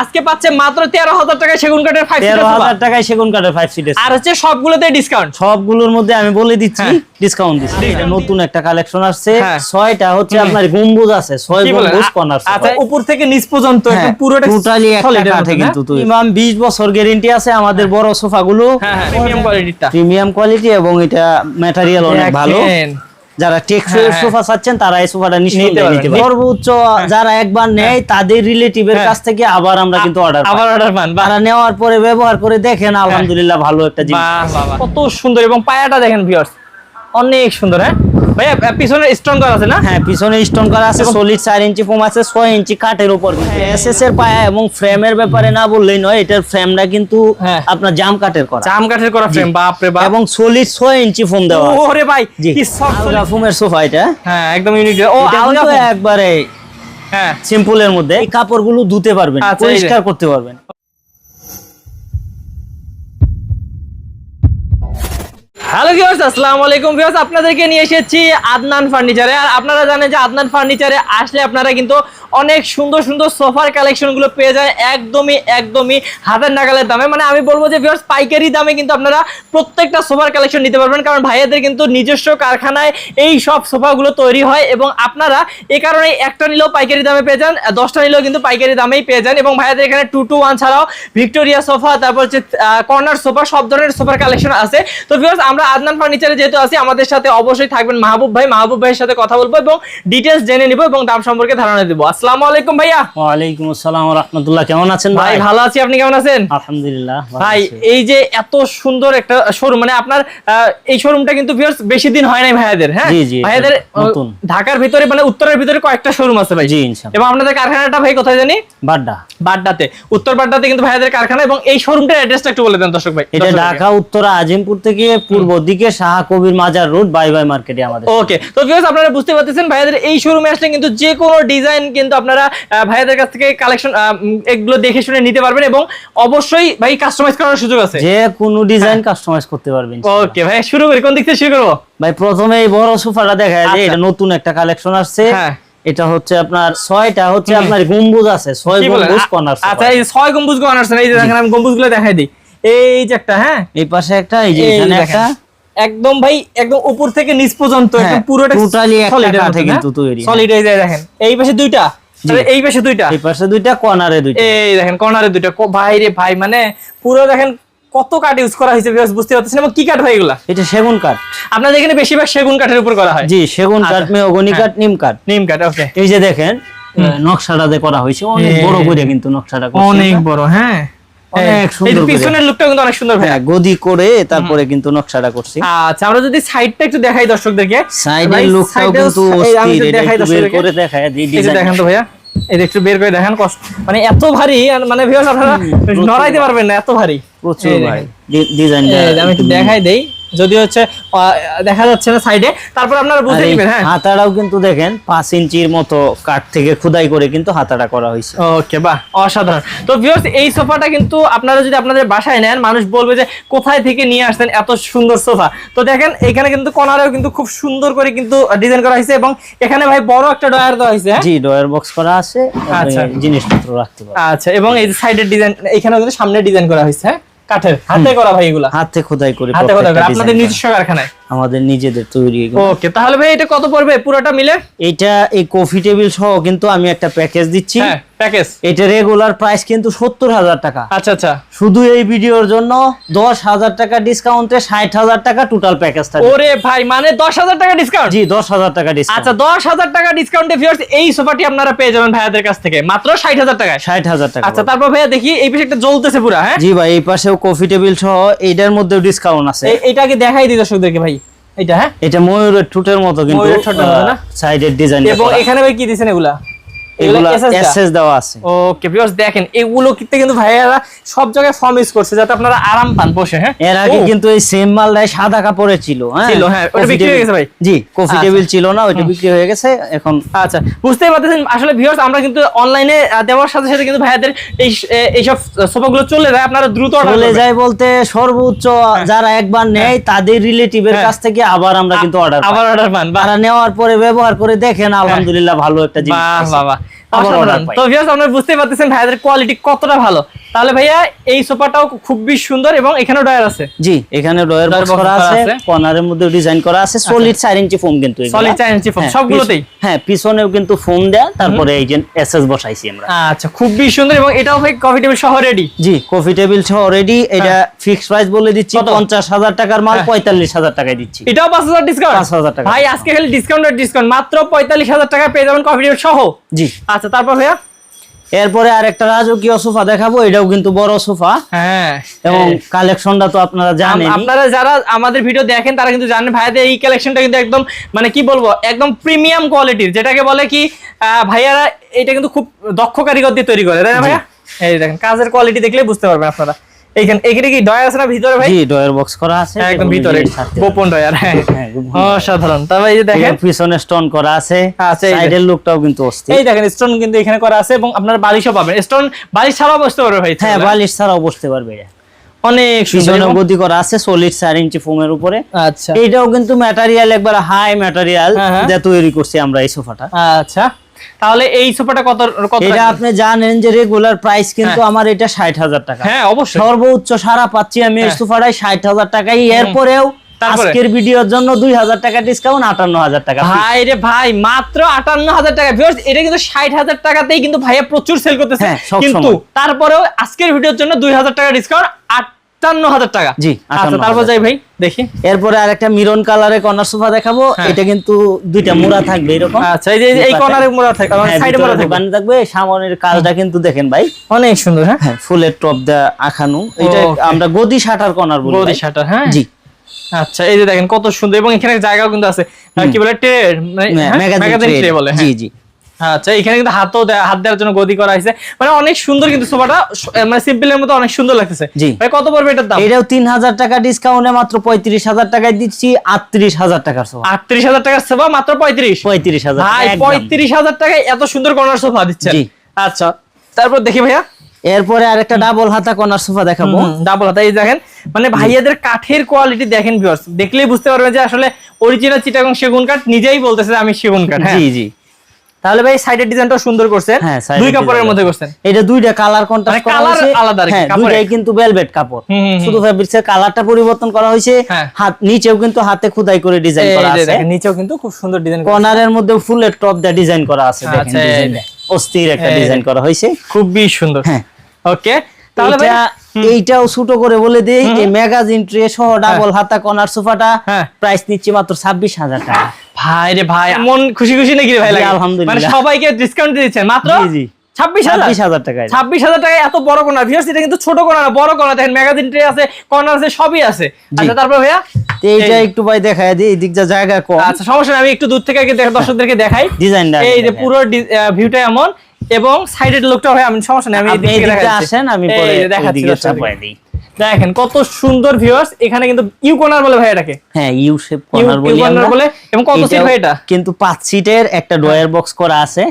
আজকে পাচ্ছে মাত্র তেরো হাজার টাকায় সেগুন কাঠের ফাইভ তেরো হাজার টাকায় সেগুন কাঠের ফাইভ সিটের আর হচ্ছে সবগুলোতে ডিসকাউন্ট সবগুলোর মধ্যে আমি বলে দিচ্ছি হ্যাঁ। ডিসকাউন্ট দিচ্ছি। এটা নতুন একটা কালেকশন আসছে। হ্যাঁ। ছয়টা হচ্ছে আপনার গম্বুজ আছে ছয় গম্বুজ কর্নার আচ্ছা উপর থেকে নিচ পর্যন্ত একদম পুরোটা টোটালি একটা কাঠে কিন্তু হ্যাঁ? তৈরি। মিনিমাম 20 বছর গ্যারান্টি আছে আমাদের বড় সোফাগুলো। হ্যাঁ হ্যাঁ প্রিমিয়াম কোয়ালিটিটা প্রিমিয়াম কোয়ালিটি এবং এটা ম্যাটেরিয়াল অনেক ভালো। যারা টেকসই হ্যাঁ, হ্যাঁ। সোফা চাচ্ছেন তারা এই সোফাটা নিশ্চিন্তে নিতে সর্বোচ্চ যারা একবার নেয় তাদের রিলেটিভের হ্যাঁ। কাছ থেকে আবার আমরা কিন্তু অর্ডার আবার অর্ডার পান তারা নেওয়ার পরে ব্যবহার করে দেখেন আলহামদুলিল্লাহ ভালো একটা জিনিস। বাহ, বাহ, বাহ। কত সুন্দর এবং পায়াটা দেখেন ভিউয়ার্স অনেক সুন্দর হ্যাঁ? ভাইয়া আহ, পিছনে স্টোন করা আছে না? হ্যাঁ পিছনে স্টোন করা আছে সলিড চার ইঞ্চি ফোম আছে ছয় ইঞ্চি কাঠের উপর। এসএস এর পায়া এবং ফ্রেমের ব্যাপারে না বললেই নয় এটার ফ্রেমটা কিন্তু হ্যাঁ। আপনার জাম কাঠের করা। জাম কাঠের করা ফ্রেম বাপ রে বাপ। এবং সলিড ইঞ্চি ফোম দেওয়া ওরে ভাই কি সফট ফোমের সোফা এটা। হ্যাঁ একদম ইউনিক ও আলগা একবারে হ্যাঁ। সিম্পলের মধ্যে। এই কাপড়গুলো ধুতে পারবেন আচ্ছা, পরিষ্কার করতে পারবেন। হ্যালো ভিউয়ার্স আসসালামু আলাইকুম ভিউয়ার্স আপনাদেরকে নিয়ে এসেছি আদনান ফার্নিচারে আর আপনারা জানেন যে আদনান ফার্নিচারে আসলে আপনারা কিন্তু অনেক সুন্দর সুন্দর সোফার কালেকশনগুলো পেয়ে যায়, একদমই একদমই হাতের নাগালের দামে। মানে আমি বলব যে ভিউয়ার্স পাইকারি দামে কিন্তু আপনারা প্রত্যেকটা সোফার কালেকশন নিতে পারবেন। কারণ ভাইয়াদের কিন্তু নিজস্ব কারখানায় এই সব সোফাগুলো তৈরি হয় এবং আপনারা এই কারণে একটা নিলেও পাইকারি দামে পেয়ে যান দশটা নিলেও কিন্তু পাইকারি দামেই পেয়ে যান। এবং ভাইয়াদের এখানে টু টু ওয়ান ছাড়াও ভিক্টোরিয়া সোফা তারপর হচ্ছে কর্নার সোফা সব ধরনের সোফার কালেকশন আছে। তো ভিউয়ার্স আমরা আদনান ফার্নিচারে যেহেতু আছি আমাদের সাথে অবশ্যই থাকবেন মাহবুব ভাই। মাহবুব ভাইয়ের সাথে কথা বলব এবং ডিটেলস জেনে নিব এবং দাম সম্পর্কে ধারণা দিব। আসসালামু আলাইকুম ভাইয়া। ওয়ালাইকুম আসসালাম ওয়া রাহমাতুল্লাহ। কেমন আছেন ভাই ভালো আছি। আপনি কেমন আছেন? আলহামদুলিল্লাহ ভাই এই যে এত সুন্দর একটা শোরুম মানে আপনার এই শোরুমটা কিন্তু ভিউয়ার্স বেশি দিন হয় নাই ভাইয়াদের হ্যাঁ? ভাইয়াদের ঢাকার ভিতরে মানে উত্তরের ভিতরে কয়েকটা শোরুম আছে ভাই। জি ইনশাআল্লাহ। এবং আপনাদের কারখানাটা ভাই কোথায় জানি? বাড্ডা। বাড্ডাতে। উত্তর বাড্ডাতে কিন্তু ভাইয়াদের কারখানা এবং এই শোরুমটার অ্যাড্রেসটা একটু বলে দেন দর্শক ভাই। এটা ঢাকা উত্তরা আজিমপুর থেকে পূর্ব দিকে শাহ কবির মাজার রোড বাই বাই মার্কেটে আমাদের ওকে তো ভিউয়ার্স আপনারা বুঝতে পারতেছেন ভাইয়াদের এই শোরুমে আসলে কিন্তু যে কোনো ডিজাইন কিন্তু আপনারা ভাইয়াদের কাছ থেকে কালেকশন এগুলো দেখে শুনে নিতে পারবেন এবং অবশ্যই ভাই কাস্টমাইজ করার সুযোগ আছে। যে কোনো ডিজাইন কাস্টমাইজ করতে পারবেন ওকে ভাই শুরু করি কোন দিক থেকে শুরু করব? ভাই প্রথমে এই বড় সোফাটা দেখা যায় আচ্ছা। এটা নতুন একটা কালেকশন আসছে। হ্যাঁ। এটা হচ্ছে আপনার ছয়টা হচ্ছে আপনার গম্বুজ আছে ছয় গম্বুজ কর্নার আচ্ছা এই ছয় গম্বুজ আনারছেন এই যে দেখেন আমি গম্বুজগুলো দেখাই দিই। এই যে একটা হ্যাঁ? এই পাশে একটা এই যে এখানে একটা। একদম ভাই একদম উপর থেকে নিচ পর্যন্ত হ্যাঁ, একদম পুরোটা totally একটা কাঠে কিন্তু তৈরি, সলিড এই দেখেন এই পাশে দুইটা এই পাশে দুইটা। এই পাশে দুইটা কর্নারে দুইটা। এই দেখেন কর্নারে দুইটা। ভাই রে ভাই মানে পুরো দেখেন কত কাঠ ইউজ করা হয়েছে viewers বুঝতে পারতেছেন? এবং কি কাঠ ভাই এগুলা? এটা সেগুন কাঠ। আপনাদের এখানে বেশিরভাগ সেগুন কাঠের উপর করা হয়। জি সেগুন কাঠ আচ্ছা। মেহগনি কাঠ নিম কাঠ। নিম কাঠ ওকে এই যে দেখেন নকশাটাতে করা হয়েছে অনেক বড় করে কিন্তু নকশাটা অনেক বড় হ্যাঁ। পিছনের লুকটা কিন্তু অনেক সুন্দর ভাই হ্যাঁ গদি করে তারপরে কিন্তু নকশাটা করছি। আচ্ছা আমরা যদি সাইডটা একটু দেখাই দর্শকদেরকে। সাইডের লুকটাও কিন্তু অস্থির দেখাই দর্শকদেরকে। করে দেখায় এই দেখেন তো ভাইয়া এই একটু বের করে দেখেন কষ্ট মানে এত ভারী মানে ভিউয়ার্স আপনারা নড়াইতে পারবেন না এত ভারী। প্রচুর ভাই যে আমি একটু দেখাই দেই। যদি হচ্ছে দেখা যাচ্ছে না সাইডে তারপর আপনারা বুঝে নেবেন হ্যাঁ। হাতাটাও কিন্তু দেখেন পাঁচ ইঞ্চির মতো কাঠ থেকে খোদাই করে কিন্তু হাতাটা করা হয়েছে। ওকে বাহ অসাধারণ। তো ভিউয়ার্স এই সোফাটা কিন্তু আপনারা যদি আপনাদের বাসায় নেন মানুষ বলবে যে কোথায় থেকে নিয়ে আসছেন এত সুন্দর সোফা? তো দেখেন এখানে কিন্তু কর্নারেও কিন্তু খুব সুন্দর করে কিন্তু ডিজাইন করা হয়েছে এবং এখানে ভাই বড় একটা ডয়ার দেওয়া হয়েছে হ্যাঁ? জি ডয়ার বক্স করা আছে আচ্ছা। জিনিসপত্র রাখতে আচ্ছা এবং এই সাইডের ডিজাইন এখানেও কিন্তু সামনে ডিজাইন করা হয়েছে হ্যাঁ? কাঠের হাতে করা ভাই এগুলা। হাতে খোদাই করে হাতে খোদাই করে আপনাদের নিজস্ব কারখানায়। করা। আমাদের নিজেদের তৈরি ওকে তাহলে ভাই এটা কত পড়বে পুরোটা মিলে? এটা এই কফি টেবিল সহ কিন্তু আমি একটা প্যাকেজ দিচ্ছি। হ্যাঁ প্যাকেজ। এটা রেগুলার প্রাইস কিন্তু সত্তর হাজার টাকা। আচ্ছা আচ্ছা। শুধু এই ভিডিওর জন্য দশ হাজার টাকা ডিসকাউন্টে ষাট হাজার টাকা টোটাল প্যাকেজটা ওরে ভাই মানে দশ হাজার টাকা ডিসকাউন্ট জি দশ হাজার টাকা ডিসকাউন্ট আচ্ছা দশ হাজার টাকা ডিসকাউন্টে ভিউয়ার্স এই সোফাটি আপনারা পেয়ে যাবেন ভাইয়াদের কাছ থেকে। মাত্র ষাট হাজার টাকায়। ষাট হাজার টাকা আচ্ছা তারপর ভাইয়া দেখি এই পাশে একটা জ্বলতেছে পুরা হ্যাঁ? জি ভাই এই পাশেও কফি টেবিল সহ এইটার মধ্যেও ডিসকাউন্ট আছে। এটাকে দেখাই দিই দর্শকদেরকে ভাই। এটা হ্যাঁ? এটা ময়ূরের ঠোঁটের মতো কিন্তু? সাইডের ডিজাইন এবং এখানে ভাই কি দিছেন এগুলা? এগুলো এসএস দেওয়া। আছে। ওকে ভিউয়ার্স দেখেন এগুলো কিন্তু কিন্তু ভাইয়ারা সব জায়গায় ফর্ম ইউজ করছে যাতে আপনারা আরাম পান বসে হ্যাঁ? এর আগে কিন্তু এই সেম মালটাই সাদা কাপড়ে ছিল হ্যাঁ? ছিল, হ্যাঁ, ওটা বিক্রি হয়ে গেছে ভাই? জি কফি। টেবিল ছিল না ওইটা বিক্রি হয়ে গেছে এখন আচ্ছা বুঝতেই পারতেছেন আসলে ভিউয়ার্স আমরা কিন্তু অনলাইনে দেওয়ার সাথে সাথে কিন্তু ভাইয়াদের এই এইসব সোফাগুলো চলে যায় আপনারা দ্রুত চলে যায় বলতে সর্বোচ্চ যারা একবার নেয় তাদের রিলেটিভের হ্যাঁ। কাছ থেকে আবার আমরা কিন্তু অর্ডার আবার অর্ডার পান তারা নেওয়ার পরে ব্যবহার করে দেখেন আলহামদুলিল্লাহ ভালো একটা জিনিস বাহ। বাহ। তো ভিউয়ার্স আপনারা বুঝতে পারতেছেন ভাইয়াদের কোয়ালিটি কতটা ভালো। তাহলে ভাইয়া এই সোফাটাও খুবই সুন্দর এবং এখানেও ডয়ার আছে জি এখানে ডয়ার বক্স করা আছে। কর্নারের মধ্যে ডিজাইন করা আছে সলিড 4 ইঞ্চি ফোম কিন্তু এগুলা। Solid 4 ইঞ্চি foam, হ্যাঁ, সবগুলোতেই? হ্যাঁ পিছনেও কিন্তু ফোম দেয়া তারপরে এই যে এসএস বসাইছি আমরা আচ্ছা খুবই সুন্দর এবং এটাও ভাই কফি টেবিল সহ রেডি জি কফি টেবিল সহ রেডি এটা ফিক্সড প্রাইস বলে দিচ্ছি কত? পঞ্চাশ হাজার টাকার মাল হ্যাঁ। পঁয়তাল্লিশ হাজার টাকায় দিচ্ছি এটাও পাঁচ হাজার ডিসকাউন্ট 5,000 টাকা। ভাই আজকে খালি ডিসকাউন্ট ডিসকাউন্ট মাত্র পঁয়তাল্লিশ হাজার টাকা পেয়ে যাবেন কফি টেবিল সহ জি আচ্ছা তারপর ভাইয়া এরপরে আরেকটা রাজকীয় সোফা দেখাবো এটাও কিন্তু বড় সোফা। হ্যাঁ। এবং কালেকশনটা তো আপনারা জানেন আপনারা যারা আমাদের ভিডিও দেখেন তারা কিন্তু জানেন ভাইয়াদের এই কালেকশনটা কিন্তু একদম মানে কি বলব একদম প্রিমিয়াম কোয়ালিটির যেটাকে বলে কি আহ, ভাইয়ারা এটা কিন্তু খুব দক্ষ কারিগর দিয়ে তৈরি করে তাই না ভাইয়া? এই দেখেন কাজের কোয়ালিটি দেখলে বুঝতে পারবেন আপনারা। এইখানে এখানে কি ডয়ার আছে না ভিতরে ভাই? জি ডয়ার বক্স করা আছে হ্যাঁ, একদম এবং ভিতরে গোপন ডয়ার হ্যাঁ হ্যাঁ, অসাধারণ। তবে এই যে দেখেন পিছনে স্টোন করা আছে। সাইডের লুকটাও কিন্তু অস্থির। এই দেখেন স্টোন কিন্তু এখানে করা আছে এবং আপনারা বালিশও পাবেন। স্টোন বালিশ ছাড়াও বসতে পারবে ভাই হ্যাঁ বালিশ ছাড়াও বসতে পারবে। অনেক সুন্দর। গদি করা আছে সলিড চার ইঞ্চি ফোমের উপরে। আচ্ছা। এইটাও কিন্তু ম্যাটেরিয়াল একবার হাই ম্যাটেরিয়াল। যা তৈরি করছি আমরা এই সোফাটা। আচ্ছা। তাহলে এই সোফাটা কত কত এটা আপনি জানেন যে রেগুলার প্রাইস কিন্তু হ্যাঁ। আমার এটা ষাট হাজার টাকা। হ্যাঁ অবশ্যই। সর্বোচ্চ সারা পাচ্ছি আমি এই হ্যাঁ। সোফাটাই ষাট হাজার টাকাই। এরপরেও? আজকের ভিডিওর জন্য দুই হাজার টাকা ডিসকাউন্ট আটান্ন হাজার টাকা ভাই রে ভাই মাত্র আটান্ন হাজার টাকা। ভিউয়ার্স এটা কিন্তু ষাট হাজার টাকাতেই কিন্তু ভাইয়া প্রচুর সেল করতেছে। হ্যাঁ, কিন্তু তারপরেও আজকের ভিডিওর জন্য দুই হাজার টাকা ডিসকাউন্ট আটান্ন হাজার টাকা। জি, আচ্ছা তারপর যাই ভাই দেখি। এরপরে আরেকটা মিরন কালারে কর্নার সোফা দেখাবো। হ্যাঁ। এটা কিন্তু দুইটা মোড়া থাকবে এরকম। আচ্ছা এই যে এই কর্নারে মোড়া থাকে হ্যাঁ, সাইডে মোড়া থাকবে। দোকানে থাকবে সামনের কাজটা কিন্তু দেখেন ভাই। অনেক সুন্দর হ্যাঁ। হ্যাঁ ফুলের টপ দেওয়া আখানু। এটা আমরা গদি শাটার কর্নার বলি গদি। শাটার হ্যাঁ। জি। আচ্ছা এই যে দেখেন কত সুন্দর এবং এখানে জায়গাও কিন্তু আছে। কি বলে ট্রে ম্যাগাজিন ম্যাগাজিন ট্রে বলে জি। জি। আচ্ছা এখানে কিন্তু হাতও দেয়া- হাত দেওয়ার জন্য গদি করা হয়েছে। মানে অনেক সুন্দর কিন্তু সোফাটা মানে সিম্পলের মতো অনেক সুন্দর লাগতেছে। জি। ভাই কত পড়বে এটার দাম? এটাও তিন হাজার টাকা ডিসকাউন্টে মাত্র পঁয়ত্রিশ হাজার টাকায় দিচ্ছি আটত্রিশ হাজার টাকার সোফা। আটত্রিশ হাজার টাকার সোফা মাত্র পঁয়ত্রিশ? পঁয়ত্রিশ হাজার ভাই টাকা একদম। পঁয়ত্রিশ হাজার টাকায় এত সুন্দর কর্নার সোফা দিচ্ছেন। জি। আচ্ছা তারপর দেখি ভাইয়া। এরপরে আরেকটা ডাবল হাতা কর্নার সোফা দেখাবো। ডাবল হাতা এই দেখেন মানে ভাইয়াদের কাঠের কোয়ালিটি দেখেন ভিউয়ার্স দেখলেই বুঝতে পারবেন যে আসলে অরিজিনাল চিটাগং সেগুন কাঠ নিজেই বলতেছে আমি সেগুন কাঠ হ্যাঁ? জি জি। তাহলে ভাই সাইডের ডিজাইনটা সুন্দর করছেন। হ্যাঁ দুই কাপড়ের মধ্যে করছেন। এটা দুইটা কালার কন্ট্রাস্ট মানে করা colour হয়েছে। আলাদা হ্যাঁ কাপড় দুইটাই কিন্তু ভেলভেট কাপড়। শুধু ফেব্রিক্স এর কালারটা পরিবর্তন করা হয়েছে। হ্যাঁ। হাত নিচেও কিন্তু হাতে খোদাই করে ডিজাইন করা আছে। দেখেন নিচেও কিন্তু খুব সুন্দর ডিজাইন কর্নারের মধ্যে ফুল ফুলের টপ দা ডিজাইন করা আছে। দেখেন আচ্ছা, ডিজাইনটা অস্থির একটা ডিজাইন করা হয়েছে। খুবই সুন্দর। হ্যাঁ। ওকে এইটাও ছোট করে বলে দেই এই ম্যাগাজিন ট্রে সহ ডাবল হাতা কর্নার সোফাটা হ্যাঁ। প্রাইস নিচ্ছি মাত্র ছাব্বিশ হাজার টাকা। ভাই রে ভাই মন খুশি খুশি নাকি ভাই আলহামদুলিল্লাহ। মানে সবাইকে ডিসকাউন্ট দিচ্ছেন মাত্র জি জি। ছাব্বিশ হাজার? টাকা ছাব্বিশ হাজার টাকায় এত বড় কোনা। ভিউয়ার্স এটা কিন্তু ছোট কোনা না বড় কোনা। দেখেন ম্যাগাজিন ট্রে আছে কর্নার আছে সবই আছে। আচ্ছা তারপর ভাইয়া? এইটা একটু ভাই দেখায় দিই এদিক যা জায়গা কম। আচ্ছা সমস্যা আমি একটু দূর থেকে দর্শকদেরকে দেখাই। ডিজাইনটা এই যে পুরো ভিউটা এমন। এবং সাইডের লোকটা হয় আমি সমস্যা নেই আমি এদিক। আসেন আমি পরে দেখাচ্ছি। চাপায় দিই। দেখেন কত সুন্দর ভিউয়ার্স এখানে কিন্তু ইউ কর্নার বলে ভাই এটাকে। হ্যাঁ ইউ শেপ কর্নার বলি কর্নার আমরা। বলে এবং কত সিট ভাই এটা? কিন্তু পাঁচ সিটের একটা ডয়ার বক্স করা আছে।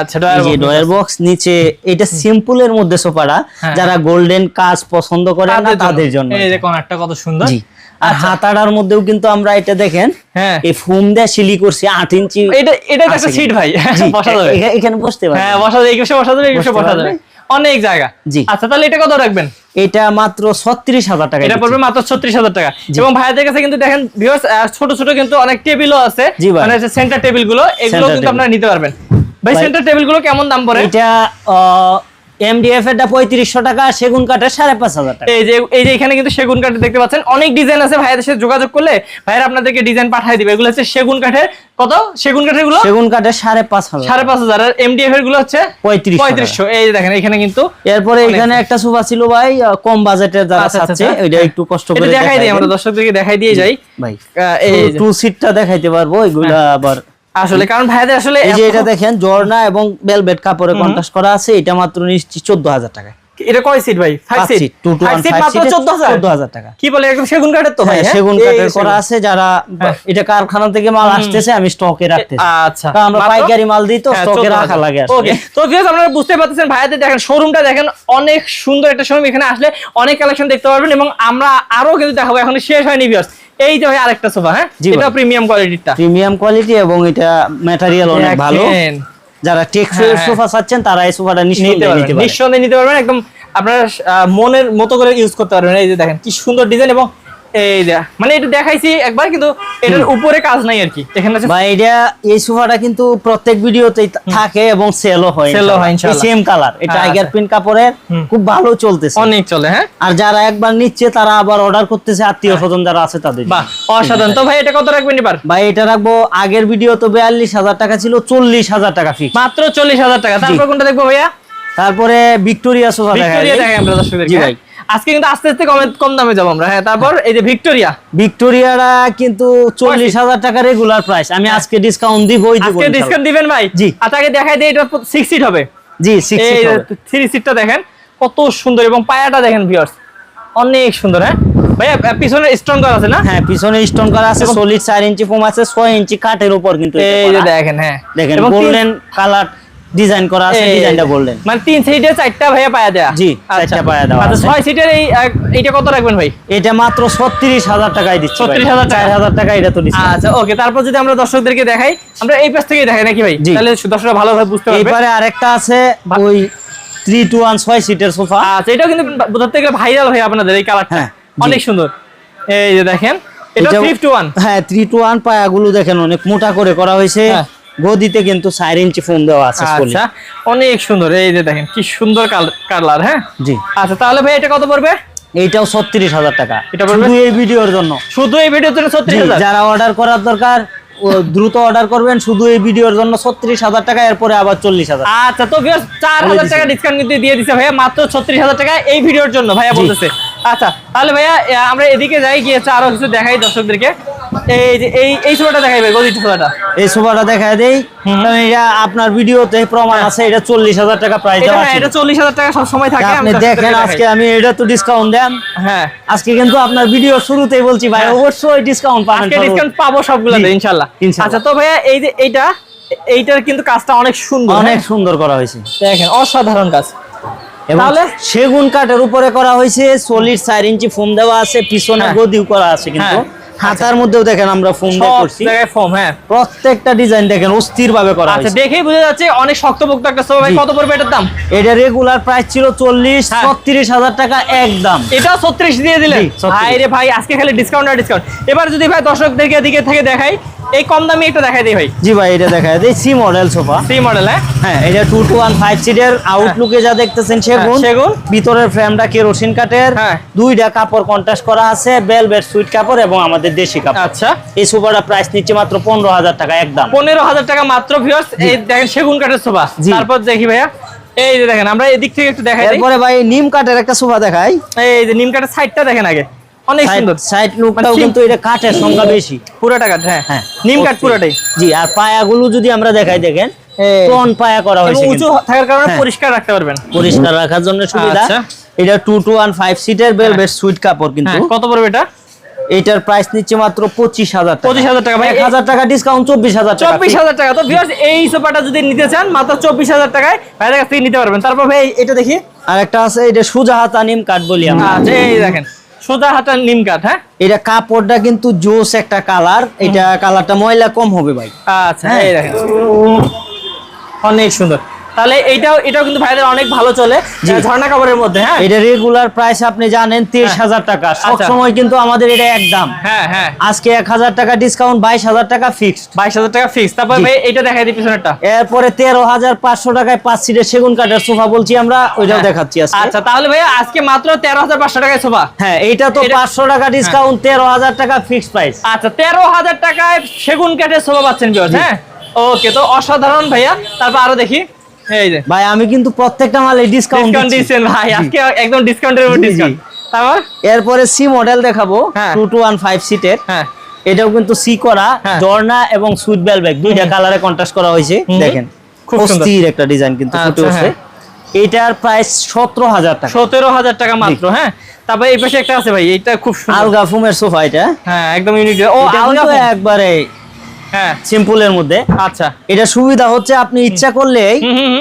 আচ্ছা ডয়ার যে ডয়ার বক্স নিচে এটা সিম্পল এর মধ্যে সোফাটা হ্যাঁ। যারা গোল্ডেন কাজ পছন্দ করে না তাদের জন্য। এই যে কর্নারটা কত সুন্দর। আর হাতাড়ার মধ্যেও কিন্তু আমরা এটা দেখেন হ্যাঁ। এই ফোম দিয়ে সিলি করছি আট ইঞ্চি এটা এটা একটা সিট ভাই। বসা যাবে। এখানে বসতে পারবেন হ্যাঁ বসা যাবে এই পাশে বসা যাবে বসতে বসা যাবে। অনেক জায়গা। জি। আচ্ছা তাহলে এটা কত রাখবেন? এটা মাত্র ছত্রিশ হাজার টাকা এটা পড়বে মাত্র ছত্রিশ হাজার টাকা। এবং ভাইয়াদের কাছে কিন্তু দেখেন ভিউয়ার্স ছোট ছোট কিন্তু অনেক টেবিলও আছে। মানে সেন্টার টেবিলগুলো এগুলো কিন্তু আপনারা নিতে পারবেন। ভাই ভাই- সেন্টার টেবিলগুলো কেমন দাম পড়ে? এটা এমডিএফ এরটা পঁয়ত্রিশশো টাকা সেগুন কাঠের সাড়ে পাঁচ হাজার টাকা। এই যে এই যে এখানে কিন্তু সেগুন কাঠের দেখতে পাচ্ছেন। অনেক ডিজাইন আছে ভাইয়াদের সাথে যোগাযোগ করলে ভাইয়ারা আপনাদেরকে ডিজাইন পাঠিয়ে দিবে। এগুলো হচ্ছে সেগুন কাঠের কত? সেগুন কাঠেরগুলো সেগুন কাঠের আর এমডিএফ এর হচ্ছে পঁয়ত্রিশশো পঁয়ত্রিশশো। এই যে দেখেন এখানে কিন্তু এরপরে এখানে একটা সোফা ছিল ভাই কম বাজেটের যারা আচ্ছা, আচ্ছা, চাচ্ছে আচ্ছা। একটু কষ্ট করে দেখাই দিই আমরা। দর্শকদেরকে দেখাই দিয়ে যাই। ভাই। আহ, এই। টু সিটটা দেখাইতে পারব এগুলা আবার আসলে কারণ ভাইয়াদের আসলে এই যে এটা দেখেন জর্না এবং বেলভেট কাপড়ে কন্ট্রাস্ট করা আছে এটা মাত্র নিশ্চিত চোদ্দ হাজার টাকা এটা কয় সিট ভাই? Five seat seat two two five one seat মাত্র সিটে চোদ্দ হাজার চোদ্দ হাজার টাকা। কি বলে একদম সেগুন কাঠের তো ভাই হ্যাঁ? হ্যাঁ? সেগুন কাঠের করা আছে যারা এটা কারখানা থেকে মাল আসতেছে আমি স্টকে রাখতেছি। আচ্ছা। কারণ আমরা পাইকারি মাল দিই তো হ্যাঁ, স্টকে রাখা লাগে ওকে। তো ভিউয়ার্স আপনারা বুঝতে পারতেছেন ভাইয়াদের দেখেন শোরুমটা দেখেন অনেক সুন্দর একটা শোরুম এখানে আসলে অনেক কালেকশন দেখতে পারবেন এবং আমরা আরও কিন্তু দেখাবো এখন শেষ হয়নি ভিউয়ার্স এই যে ভাই আরেকটা সোফা হ্যাঁ? এটা প্রিমিয়াম কোয়ালিটিটা প্রিমিয়াম কোয়ালিটি এবং এটা ম্যাটেরিয়াল অনেক ভালো। যারা টেকসই হ্যাঁ। সোফা চাচ্ছেন তারা এই সোফাটা নিতে পারবেন। নিতে পারেন। নিঃসন্দেহে নিতে পারবেন। একদম আপনার মনের মতো করে ইউজ করতে পারবেন। এই যে দেখেন কি সুন্দর ডিজাইন এবং এই মানে এটা দেখাইছি একবার কিন্তু এটার উপরে কাজ নাই আর কি। এখানে আছে এটা এই সোফাটা কিন্তু প্রত্যেক ভিডিওতেই থাকে এবং সেলও হয় Sell হয় ইনশাআল্লাহ। সেম কালার এটা আচ্ছা। টাইগার প্রিন্ট কাপড়ের খুব ভালো চলতেছে। অনেক চলে হ্যাঁ? আর যারা একবার নিচ্ছে তারা আবার অর্ডার করতেছে আত্মীয় স্বজন যারা আছে তাদের। বাহ অসাধারণ। তো ভাই এটা কত রাখবেন এবার? ভাই এটা রাখব আগের ভিডিও তো বিয়াল্লিশ হাজার টাকা ছিল চল্লিশ হাজার টাকা ফিক্স মাত্র চল্লিশ হাজার টাকা। তারপর কোনটা দেখব ভাইয়া? তারপরে ভিক্টোরিয়া সোফা দেখা ভিক্টোরিয়া। দেখাই আমরা হ্যাঁ। ভাই। আজকে কিন্তু আস্তে আস্তে কমে কম দামে যাব আমরা। হ্যাঁ তারপর এই যে ভিক্টোরিয়া। ভিক্টোরিয়াটা কিন্তু চল্লিশ হাজার টাকা রেগুলার প্রাইস আমি আজকে ডিসকাউন্ট দিবই দিব ডিসকাউন্ট দিবেন ভাই? জি। আচ্ছা আগে দেখাই দিই এটা সিক্স সিট হবে। জি সিক্স থ্রি সিটটা দেখেন কত সুন্দর এবং পায়াটা দেখেন ভিউয়ার্স অনেক সুন্দর হ্যাঁ? ভাইয়া পিছনে স্টোন করা আছে না? হ্যাঁ পিছনে স্টোন করা আছে সলিড চার ইঞ্চি ফোম আছে ছয় ইঞ্চি কাঠের উপর কিন্তু এই যে দেখেন হ্যাঁ। দেখেন গোল্ডেন কালার ডিজাইন করা আছে ডিজাইনটা গোল্ডেন মানে তিন সিটে চারটা ভাইয়া পায়া দেয়া? জি, চারটা পায়া দেওয়া আচ্ছা। ছয় সিটের এই এইটা কত রাখবেন ভাই? এটা মাত্র ছত্রিশ হাজার টাকায় দিচ্ছি 36,000 টাকা। চার হাজার টাকা এটা তো discount। আচ্ছা ওকে তারপর যদি আমরা দর্শকদেরকে দেখাই আমরা এই পাশ থেকেই দেখাই নাকি ভাই? তাহলে দর্শকরা ভালোভাবে বুঝতে পারবে। এইবারে আরেকটা আছে ওই থ্রি টু ওয়ান ছয় সিটের সোফা। আচ্ছা এটাও কিন্তু ধরতে গেলে ভাইরাল হয় আপনাদের এই কালারটা হ্যাঁ, অনেক সুন্দর। এই যে দেখেন এটা এটা- ফিফটি ওয়ান হ্যাঁ থ্রি টু ওয়ান পায়াগুলো দেখেন অনেক মোটা করে করা হয়েছে। হ্যাঁ। গদিতে কিন্তু চার ইঞ্চি ফোম দেওয়া আছে আচ্ছা অনেক সুন্দর। এই যে দেখেন কি সুন্দর কালার হ্যাঁ? জি। আচ্ছা তাহলে ভাই এটা কত পড়বে? এইটাও ছত্রিশ হাজার টাকা। এটা পড়বে? শুধু এই ভিডিওর জন্য। শুধু এই ভিডিওর জন্য ছত্রিশ হাজার? যারা অর্ডার করার দরকার দ্রুত অর্ডার করবেন শুধু এই ভিডিওর জন্য ছত্রিশ হাজার টাকা এরপরে আবার চল্লিশ হাজার। আচ্ছা তো চার হাজার টাকা ডিসকাউন্ট কিন্তু দিয়ে দিচ্ছে ভাইয়া মাত্র ছত্রিশ হাজার টাকা এই ভিডিওর জন্য ভাইয়া বলতেছে। আচ্ছা তাহলে ভাইয়া আমরা এদিকে যাই গিয়ে আরও কিছু দেখাই দর্শকদেরকে। এই এই এই সোফাটা দেখাই ভাই গদি সোফাটা এই সোফাটা দেখা দেই কারণ এটা আপনার ভিডিওতে প্রমাণ আছে এটা চল্লিশ হাজার টাকা প্রাইস দেওয়া হ্যাঁ, এটা চল্লিশ হাজার টাকা সব সময় থাকে আপনি দেখেন আজকে আমি এটা তো ডিসকাউন্ট দেন হ্যাঁ আজকে কিন্তু আপনার ভিডিও শুরুতেই বলছি ভাই হ্যাঁ। অবশ্যই ডিসকাউন্ট পাবেন আজকে ডিসকাউন্ট পাবো সবগুলোতে। আচ্ছা তো ভাইয়া এই যে এইটা এইটার কিন্তু কাজটা অনেক সুন্দর অনেক? সুন্দর করা হয়েছে দেখেন অসাধারণ কাজ তাহলে? সেগুন কাঠের উপরে করা হয়েছে সলিড চার ইঞ্চি ফোম দেওয়া আছে পিছনে। গদিও করা আছে কিন্তু। হাতার মধ্যেও দেখেন আমরা ফোম করছি। জায়গায় ফোম হ্যাঁ। প্রত্যেকটা ডিজাইন দেখেন অস্থির ভাবে করা আচ্ছা দেখেই বোঝা যাচ্ছে অনেক শক্তপোক্ত একটা সোফা ভাই। কত পড়বে এটার দাম? এটা রেগুলার প্রাইস ছিল চল্লিশ হ্যাঁ। ছত্রিশ হাজার টাকা একদম। এটা 36 দিয়ে দিলেন? ভাই রে ভাই আজকে খালি ডিসকাউন্ট আর ডিসকাউন্ট এবার যদি ভাই দর্শকদেরকে এদিকে থেকে দেখাই এই কম দামি একটু দেখাই দিই ভাই। জি ভাই এটা দেখা যায় C model sofa C model হ্যাঁ? হ্যাঁ এটা টু টু ওয়ান ফাইভ সিটের আউটলুকে যা দেখতেছেন সেগুন হ্যাঁ, সেগুন। ভিতরের ফ্রেমটা কেরোসিন কাঠের? হ্যাঁ। দুইটা কাপড় কন্ট্রাস্ট করা আছে বেলভেট সুইট কাপড় এবং আমাদের দেশি কাপড়। আচ্ছা। এই সোফাটা প্রাইস নিচ্ছে মাত্র পনেরো হাজার টাকা একদম। পনেরো হাজার টাকা মাত্র ভিউয়ার্স এই দেখেন সেগুন কাঠের সোফা। তারপর দেখি ভাইয়া। এই যে দেখেন আমরা এদিক থেকে একটু দেখাই দিই। এরপরে ভাই নিম কাঠের একটা সোফা দেখাই। এই যে নিম কাঠের সাইডটা দেখেন আগে। অনেক সুন্দর। সাইড লুকটাও কিন্তু এটা কাঠের সংখ্যা বেশি। পুরোটা কাঠ হ্যাঁ। হ্যাঁ। নিম কাঠ পুরোটাই। জি আর পায়াগুলো যদি আমরা দেখাই দেখেন এই। পায়া করা হয়েছে উঁচু থাকার কারণে। পরিষ্কার রাখতে পারবেন। পরিষ্কার রাখার জন্য সুবিধা। এটা টু টু ওয়ান ফাইভ সিটের বেলভেট সুইট কাপড় কিন্তু। কত পড়বে এটা? এটার প্রাইস নিচ্ছে মাত্র পঁচিশ হাজার পঁচিশ হাজার টাকা এক হাজার টাকা ডিসকাউন্ট চব্বিশ হাজার চব্বিশ হাজার টাকা। তো ভিউয়ার্স এই সোফাটা যদি নিতে চান মাত্র চব্বিশ হাজার টাকায় ভাইদের কাছ থেকে নিতে পারবেন। তারপর ভাই এটা দেখি। আর একটা আছে এটা সুজা হাতা নিম কাঠ বলি আমরা। আচ্ছা এই দেখেন। সোজা হাতার নিম কাঠ হ্যাঁ? এটা কাপড়টা কিন্তু জোস একটা কালার। এটা কালারটা ময়লা কম হবে ভাই। আচ্ছা হ্যাঁ। এই দেখেন। অনেক সুন্দর। তাহলে এইটাও এটাও কিন্তু ভাইদের অনেক ভালো চলে ঝর্ণা কাপড়ের মধ্যে হ্যাঁ? এটা রেগুলার প্রাইস আপনি জানেন তেইশ হাজার টাকা। সব আচ্ছা। সময় কিন্তু আমাদের এটা একদম হ্যাঁ হ্যাঁ। আজকে টাকা ডিসকাউন্ট বাইশ হাজার টাকা ফিক্সড বাইশ হাজার টাকা ফিক্স তারপর ভাই এটা দেখাই দিই পিছনেরটা। এরপরে তেরো হাজার পাঁচশো টাকায় পাঁচ সিটের সেগুন কাঠের সোফা বলছি আমরা ওইটাও হ্যাঁ। দেখাচ্ছি আজকে। আচ্ছা তাহলে ভাই আজকে মাত্র তেরো হাজার পাঁচশো টাকায় সোফা। হ্যাঁ এইটা তো এটা- পাঁচশো টাকা ডিসকাউন্ট তেরো হাজার টাকা ফিক্সড প্রাইস আচ্ছা তেরো হাজার টাকায় সেগুন কাঠের সোফা পাচ্ছেন হ্যাঁ? ওকে তো অসাধারণ ভাইয়া। তারপর আরও দেখি। এই যে। ভাই আমি কিন্তু প্রত্যেকটা মালে ডিসকাউন্ট ডিসকাউন্ট ভাই। আজকে একদম ডিসকাউন্টের উপর। ডিসকাউন্ট তারপর? এরপরে সি মডেল দেখাবো। হ্যাঁ। টু টু ওয়ান ফাইভ সিটের হ্যাঁ। এটাও কিন্তু সি করা হ্যাঁ। জর্না এবং সুইট বেলবেক দুইটা কালারে কন্ট্রাস্ট করা হয়েছে। দেখেন। খুব সুন্দর। একটা ডিজাইন কিন্তু ফুটে আচ্ছা, উঠছে এটার প্রাইস সতেরো হাজার টাকা। সতেরো হাজার টাকা মাত্র হ্যাঁ? তারপর এই পাশে একটা আছে ভাই এটা খুব সুন্দর। আলগা ফুমের সোফা এটা। হ্যাঁ একদম ইউনিক ও আলগা একবারে হ্যাঁ সিম্পলের মধ্যে। আচ্ছা। এটা সুবিধা হচ্ছে আপনি ইচ্ছা করলেই।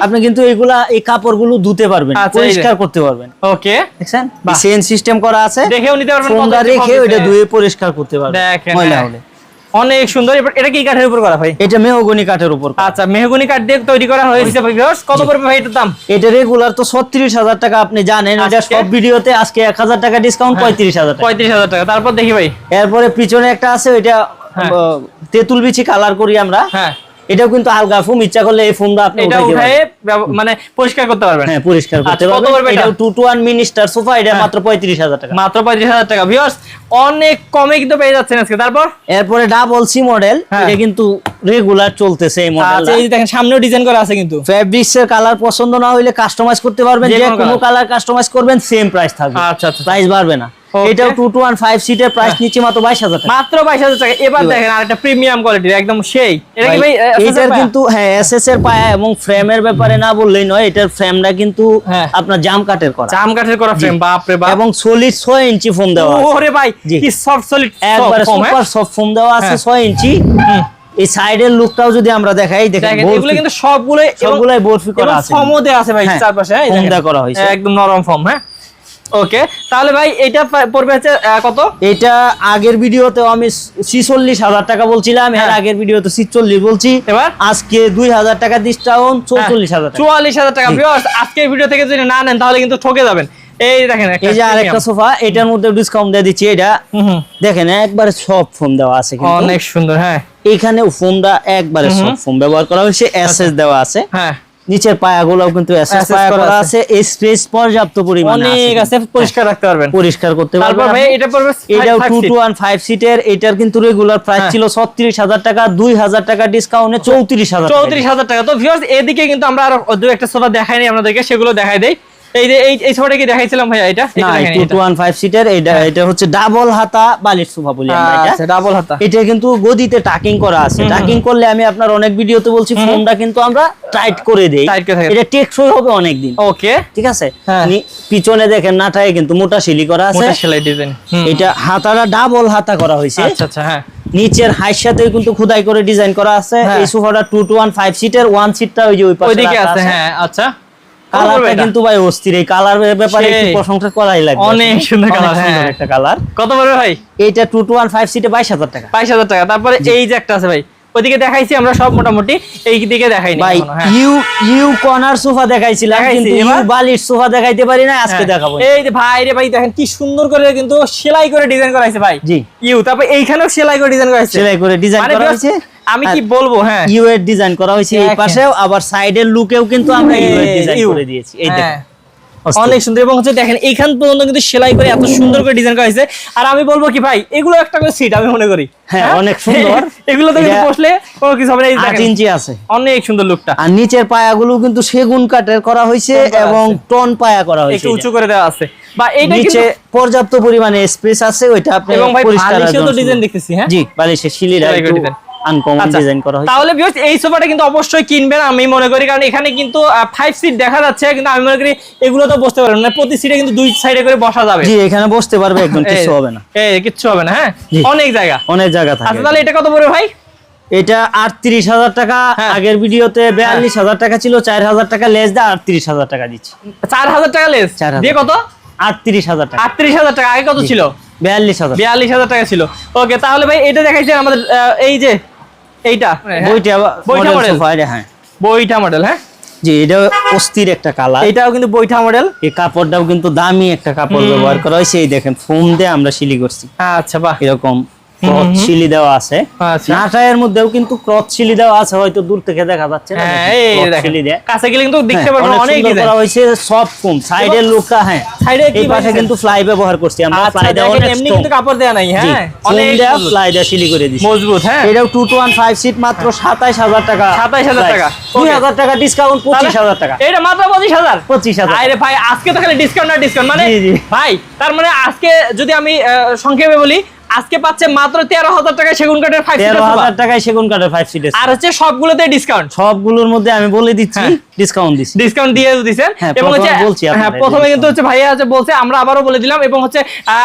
আপনি কিন্তু এগুলা এই কাপড়গুলো ধুতে পারবেন আচ্ছা। পরিষ্কার করতে পারবেন। ওকে। দেখছেন। চেন সিস্টেম করা আছে। দেখেও নিতে পারবেন ফোনটা রেখে দিছে। ধুয়ে পরিষ্কার করতে পারবেন দেখেন ময়লা হ্যাঁ। হলে। অনেক সুন্দর। এটা কি কাঠের উপর করা ভাই? এটা মেহগনি কাঠের উপর আচ্ছা মেহগনি কাঠ দিয়ে তৈরি করা হয়েছে ভিউয়ার্স কত পড়বে ভাই এটার দাম? এটা রেগুলার তো ছত্রিশ হাজার টাকা আপনি জানেন। এটা? সব ভিডিওতে আজকে এক হাজার টাকা ডিসকাউন্ট পঁয়ত্রিশ হাজার টাকা। পঁয়ত্রিশ হাজার টাকা। তারপর দেখি ভাই। এরপরে পিছনে একটা আছে হ্যাঁ। আহ, তেঁতুল বিচি কালার করি আমরা। হ্যাঁ। এটাও কিন্তু আলগা ফুম ইচ্ছা করলে এই ফোনটা আপনি এটা উঠায়ে মানে পরিষ্কার করতে পারবেন। হ্যাঁ পরিষ্কার করতে আচ্ছা, কত পারবেন। এটা? এটাও two two one minister sofa এটা হ্যাঁ। মাত্র পঁয়ত্রিশ হাজার টাকা। মাত্র পঁয়ত্রিশ হাজার টাকা। ভিউয়ার্স অনেক কমে কিন্তু পেয়ে যাচ্ছেন আজকে। তারপর? এরপরে ডাবল সি মডেল হ্যাঁ। এটা কিন্তু রেগুলার চলতেছে এই আচ্ছা মডেলটা এই যে দেখেন সামনেও ডিজাইন করা আছে কিন্তু। ফেব্রিক্স এর কালার পছন্দ না হলে কাস্টমাইজ করতে পারবেন। যে কোনো কালার কাস্টমাইজ করবেন সেম প্রাইস থাকবে। আচ্ছা আচ্ছা প্রাইস বাড়বে না. এটাও টু টু ওয়ান ফাইভ সিটের প্রাইস নিচ্ছে মাত্র বাইশ হাজার টাকা। মাত্র বাইশ হাজার টাকা। এবার দেখেন আরেকটা প্রিমিয়াম কোয়ালিটির একদম সেই। এটা কি ভাই, পায়া? কিন্তু হ্যাঁ এসএস এর পায়া এবং ফ্রেমের ব্যাপারে না বললেই নয় এটার ফ্রেমটা কিন্তু হ্যাঁ। আপনার জাম কাটের করা। জাম কাঠের করা ফ্রেম বাপ রে বাপ। এবং সলিড ছয় ইঞ্চি ফোম দেওয়া আছে। ওরে ভাই কি সফট সলিড একবারে সুপার সফট ফোম দেওয়া আছে হ্যাঁ। ছয় ইঞ্চি। এই সাইডের লুকটাও যদি আমরা দেখাই দেখেন এগুলো কিন্তু সবগুলো সবগুলাই বরফি করা আছে। ফর্মও দেওয়া আছে ভাই হ্যাঁ, চারপাশে হ্যাঁ, করা হয়েছে। একদম নরম ফর্ম হ্যাঁ? ওকে তাহলে ভাই এটা পড়বে হচ্ছে কত? এটা আগের ভিডিওতে আমি ছিচল্লিশ হাজার টাকা বলছিলাম এর হ্যাঁ। আগের ভিডিওতে ছিচল্লিশ বলছি। এবার? আজকে দুই হাজার টাকা ডিসকাউন্ট চৌচল্লিশ হাজার টাকা। চুয়াল্লিশ হাজার টাকা। ভিউয়ার্স আজকের ভিডিও থেকে যদি না নেন তাহলে কিন্তু ঠকে যাবেন। এই দেখেন এই যে আরেকটা সোফা এটার মধ্যে ডিসকাউন্ট দিয়ে দিচ্ছি এটা। দেখেন একবারে সব ফোন দেওয়া আছে কিন্তু। অনেক সুন্দর হ্যাঁ। এখানে ফোনটা একবারে সব ফোন ব্যবহার করা হয়েছে এসএস দেওয়া আছে। হ্যাঁ। নিচের পায়াগুলোও কিন্তু পায়া করা করা আছে। আছে। স্পেস পর্যাপ্ত পরিমাণে অনেক আছে। আছে। পরিষ্কার রাখতে পারবেন। পরিষ্কার করতে তারপর ভাই এটা পড়বে এটাও five two seat। Two one five সিটের এটার কিন্তু রেগুলার প্রাইস হ্যাঁ। ছিল টাকা দুই হাজার টাকা ডিসকাউন্টে চৌত্রিশ হাজার চৌত্রিশ হাজার টাকা। তো ভিউয়ার্স এদিকে কিন্তু আমরা আরও দু একটা সোফা দেখাইনি আপনাদেরকে সেগুলো দেখাই দেই। এই যে এই এই সোফাটা কি দেখাইছিলাম ভাইয়া এটা? এটা না দেখাইনি, টু এটা। টু ওয়ান ফাইভ সিটের এটা এটা হচ্ছে ডাবল হাতা বালিশ সোফা বলি আমরা এটা। আচ্ছা ডাবল হাতা। এটা কিন্তু গদিতে টাকিং করা আছে। টাকিং করলে আমি আপনার অনেক ভিডিওতে বলছি ফোনটা কিন্তু আমরা টাইট করে দেই। Tight করে থাকে। এটা টেকসই হবে অনেক দিন ওকে ঠিক আছে? হ্যাঁ। পিছনে দেখেন নাটায় কিন্তু মোটা শিলি করা আছে। মোটা সেলাই ডিজাইন এটা হাতাটা ডাবল হাতা করা হয়েছে। আচ্ছা আচ্ছা হ্যাঁ। নিচের হাইর সাথে কিন্তু খোদাই করে ডিজাইন করা আছে। হ্যাঁ। এই সোফাটা টু টু ওয়ান ফাইভ সিটের ওয়ান সিটটা ওই যে ওই পাশে আছে। হ্যাঁ আচ্ছা। কালারটা এটা? কিন্তু ভাই অস্থির এই কালার ব্যাপারে একটু। প্রশংসা করাই লাগবে অনেক সুন্দর কালার হ্যাঁ। একটা কালার কত পড়বে ভাই এইটা টু টু ওয়ান ফাইভ সিটে বাইশ হাজার টাকা বাইশ হাজার টাকা তারপরে এই যে একটা আছে ভাই ওইদিকে দেখাইছি আমরা সব মোটামুটি এই দিকে দেখাইনি ভাই হ্যাঁ। ইউ ইউ কর্নার সোফা দেখাইছিলাম কিন্তু ইউ? বালিশ সোফা দেখাইতে পারি না আজকে হ্যাঁ। দেখাবো এই যে ভাই রে ভাই দেখেন কি সুন্দর করে কিন্তু সেলাই করে ডিজাইন করা হয়েছে ভাই জি। ইউ তারপর এইখানেও সেলাই করে ডিজাইন করা হয়েছে সেলাই করে ডিজাইন মানে করা হয়েছে আমি কি বলব হ্যাঁ ইউ এর ডিজাইন করা হয়েছে এই পাশেও আবার সাইডের লুকেও কিন্তু আমরা ইউ এর ডিজাইন করে দিয়েছি এই হ্যাঁ। দেখেন। অনেক সুন্দর। এবং হচ্ছে দেখেন এইখান পর্যন্ত কিন্তু সেলাই করে এত সুন্দর করে ডিজাইন করা হয়েছে। আর আমি বলব কি ভাই এগুলো একটা করে সিট আমি মনে করি। হ্যাঁ, অনেক সুন্দর। এগুলো তো কিন্তু বসলে কোনো কিছু হবে না। এই যে আট দেখেন, ইঞ্চি আছে। অনেক সুন্দর লুকটা আর নিচের পায়াগুলো কিন্তু সেগুন কাঠের করা হয়েছে এবং টন পায়া করা হয়েছে একটু উঁচু করে দেওয়া আছে। বা এইটা নিচে পর্যাপ্ত পরিমাণে স্পেস আছে ওইটা আপনি এবং ভাই পরিষ্কার বালিশেও তো ডিজাইন। দেখতেছি হ্যাঁ? জি শিলিরা একটু ডিজাইন। আনকমন আচ্ছা, ডিজাইন করা হয়েছে। তাহলে এই সোফাটা কিন্তু অবশ্যই কিনবেন আমি মনে করি কারণ এখানে কিন্তু ফাইভ সিট দেখা যাচ্ছে কিন্তু আমি মনে করি এগুলো তো বসতে পারবেন না প্রতি সিটে কিন্তু দুই সাইডে করে বসা যাবে। জি এখানে বসতে পারবে একদম কিছু হবে না। এই হবে না হ্যাঁ? অনেক জায়গা। অনেক জায়গা আচ্ছা থাকে তাহলে এটা কত পড়বে ভাই? এটা আটত্রিশ হাজার টাকা হ্যাঁ। আগের ভিডিওতে বিয়াল্লিশ হাজার টাকা ছিল চার হাজার টাকা লেস দিয়ে আটত্রিশ হাজার টাকা দিচ্ছি। চার হাজার টাকা লেস? 4,000 দিয়ে কত? আটত্রিশ হাজার টাকা। আটত্রিশ হাজার টাকা। আগে কত ছিল? বিয়াল্লিশ হাজার। বিয়াল্লিশ হাজার টাকা ছিল। ওকে তাহলে ভাই এটা দেখাইছে আমাদের এই যে এইটা। বইটা বইটা মডেল হ্যাঁ। বইটা মডেল হ্যাঁ? জি এটা অস্থির একটা কালার এটাও কিন্তু বইটা মডেল এই কাপড়টাও কিন্তু দামি একটা কাপড় ব্যবহার করা হয়েছে। এই দেখেন ফোম দিয়ে আমরা শিলি করছি। আচ্ছা বাহ। এরকম ক্রস শিলি দেওয়া আছে। নাটায়ের মধ্যেও কিন্তু ক্রস শিলি দেওয়া আছে হয়তো দূর থেকে দেখা যাচ্ছে না হ্যাঁ দেখেন, এই cross দেখেন। শিলি দেয়া। কাছে গেলে কিন্তু দেখতে হ্যাঁ, পারবেন অনেক অনেক সুন্দর ডিজাইন করা হয়েছে সফট ফোম সাইডের লুকটা হ্যাঁ। সাইডে এই পাশে কিন্তু ফ্লাই ব্যবহার করছি আমরা ফ্লাই দেওয়া অনেক এমনি কিন্তু কাপড় দেয়া নাই হ্যাঁ অনেক দেয়া, সুন্দর। দেয়া শিলি করে দিছি। মজবুত হ্যাঁ। এটাও two two one five seat মাত্র সাতাইশ হাজার টাকা। 27,000 টাকা। দুই Okay. হাজার টাকা ডিসকাউন্ট টাকা। এটা মাত্র আরে ভাই আজকে তো খালি ডিসকাউন্ট আর ডিসকাউন্ট মানে জি। ভাই তার মানে আজকে যদি আমি সংক্ষেপে বলি আজকে পাচ্ছে মাত্র তেরো হাজার টাকায় সেগুন কাঠের ফাইভ তেরো হাজার টাকায় সেগুন কাঠের ফাইভ সিটের আর হচ্ছে সবগুলোতে ডিসকাউন্ট সবগুলোর মধ্যে আমি বলে দিচ্ছি হ্যাঁ। ডিসকাউন্ট দিচ্ছি ডিসকাউন্ট দিয়ে দিচ্ছেন হ্যাঁ, এবং হচ্ছে হ্যাঁ প্রথমে কিন্তু হচ্ছে ভাইয়া হচ্ছে বলছে আমরা আবারও বলে দিলাম এবং হচ্ছে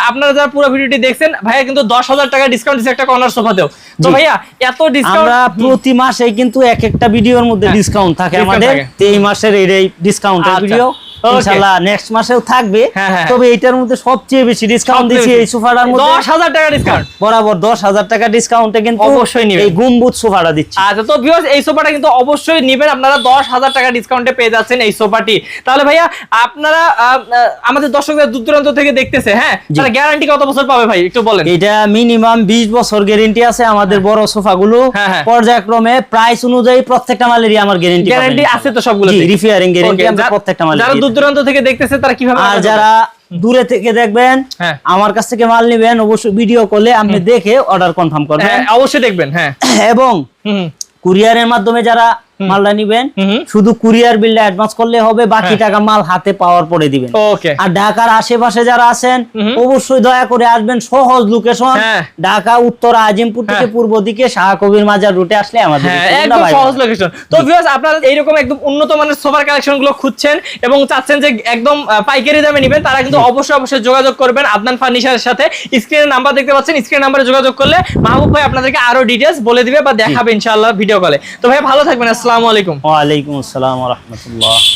আপনারা যারা পুরো ভিডিওটি দেখছেন ভাইয়া কিন্তু দশ হাজার টাকা ডিসকাউন্ট দিচ্ছে একটা কর্নার সোফাতেও তো ভাইয়া এত ডিসকাউন্ট আমরা প্রতি মাসে কিন্তু এক একটা ভিডিওর মধ্যে হ্যাঁ, ডিসকাউন্ট থাকে আমাদের। এই মাসের এই ডিসকাউন্টের আচ্ছা। ভিডিও ইনশাআল্লাহ নেক্সট মাসেও থাকবে। হ্যাঁ, হ্যাঁ। তবে এটার মধ্যে সবচেয়ে বেশি ডিসকাউন্ট দিচ্ছি এই সোফাটার মধ্যে। দশ হাজার টাকা ডিসকাউন্ট বরাবর দশ হাজার টাকা ডিসকাউন্টে কিন্তু অবশ্যই নিবেন। এই গুম্বুজ সোফাটা দিচ্ছি। আচ্ছা তো ভিউয়ার্স এই সোফাটা কিন্তু অবশ্যই নেবেন। আপনারা দশ হাজার টাকা ডিসকাউন্টে পেয়ে যাচ্ছেন এই সোফাটি। তাহলে ভাইয়া আপনারা আমাদের দর্শকদের দূর দূরান্ত থেকে দেখতেছে হ্যাঁ? তাহলে গ্যারান্টি কত বছর পাবে ভাই? একটু বলেন। এটা মিনিমাম বিশ বছর গ্যারান্টি আছে আমাদের বড় সোফাগুলো। হ্যাঁ, হ্যাঁ। পর্যায়ক্রমে প্রাইস অনুযায়ী প্রত্যেকটা মালেরই আমার গ্যারেন্টি গ্যারান্টি আছে তো সবগুলো রিপেয়ারিং গ্যারেন্টি আমরা প্রত্যেকটা মালের যারা দিয়ে দূর দূরান্ত থেকে দেখতেছে তারা কীভাবে আর যারা দূরে থেকে দেখবেন হ্যাঁ। আমার কাছ থেকে মাল নেবেন অবশ্যই ভিডিও কলে আপনি দেখে অর্ডার কনফার্ম করবেন? করবেন হ্যাঁ অবশ্যই দেখবেন হ্যাঁ এবং কুরিয়ারের মাধ্যমে যারা মালটা নিবেন। শুধু কুরিয়ার বিলটা অ্যাডভান্স করলে হবে বাকি হ্যাঁ। টাকা মাল হাতে পাওয়ার পরে দিবেন। আর ঢাকার আশেপাশে যারা আছেন অবশ্যই দয়া করে আসবেন সহজ লোকেশন হ্যাঁ। ঢাকা উত্তর আজিমপুর থেকে হ্যাঁ। পূর্ব দিকে শাহ কবির মাজার রুটে আসলে আমাদের একদম সহজ লোকেশন তো ভিউয়ার্স আপনারা এইরকম একদম উন্নত মানের সোফার কালেকশনগুলো খুঁজছেন এবং চাচ্ছেন যে একদম পাইকারি দামে নেবেন তারা কিন্তু অবশ্যই অবশ্যই যোগাযোগ করবেন আদনান ফার্নিচারের সাথে। স্ক্রিনের নাম্বার দেখতে পাচ্ছেন স্ক্রিন নাম্বারে যোগাযোগ করলে মাহবুব ভাই আপনাদেরকে আরও ডিটেলস বলে দিবে বা দেখাবে ইনশাআল্লাহ ভিডিও কলে তো ভাই ভালো থাকবেন আসসালামু আলাইকুম ওয়ালাইকুম আসসালাম রহমতুল্লাহ